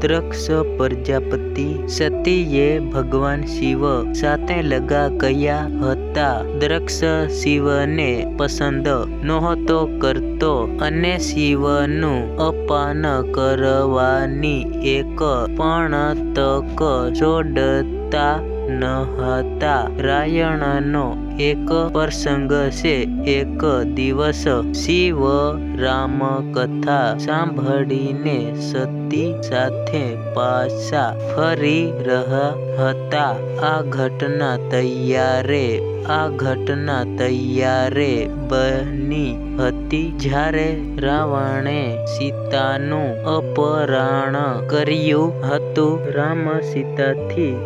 દક્ષ પ્રજાપતિ સતીએ ભગવાન શિવ સાથે લગા કયા હતા. દ્રક્ષ શિવને પસંદ નહોતો કરતો અને શિવનું અપાન કરવાની એક પણ તક છોડતા ન હતા રાયણનો એક પ્રસંગ છે. એક દિવસ શિવ રામકથા સાંભળીને સતી સાથે પાછા ફરી રહ્યા હતા. આ ઘટના તૈયારે, આ ઘટના તૈયારે બની હતી જ્યારે રાવણે સીતાનું અપહરણ કર્યું હતું. રામ સીતાથી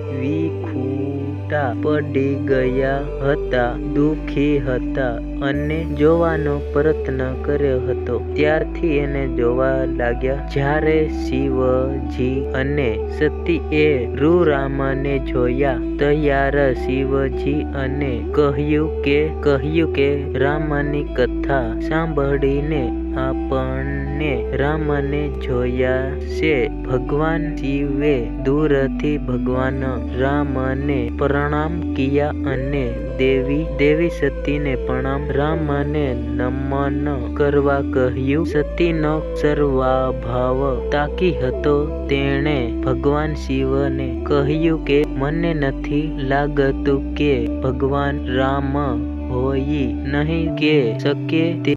વિખૂટા પડી ગયા હતા દુઃખી હતા. અને જોવાનો પ્રયત્ન કર્યો હતો. ત્યારથી એને જોવા લાગ્યા, જ્યારે શિવજી અને સતીએ રૂરામને જોયા, તૈયાર શિવજી અને કહ્યું કે કહ્યું કે, રામની કથા સાંભળીને આપણને રામને જોયા છે. ભગવાન શિવે દૂરથી ભગવાન રામને પ્રણામ કિયા અને દેવી દેવી સતીને પ્રણામ. રામને નમન કરવા કહ્યું. સતીનો સર્વાભાવ તાકી હતો. તેણે ભગવાન શિવને કહ્યું કે, મને નથી લાગતું કે ભગવાન રામ હોઈ નહીં કે શકે તે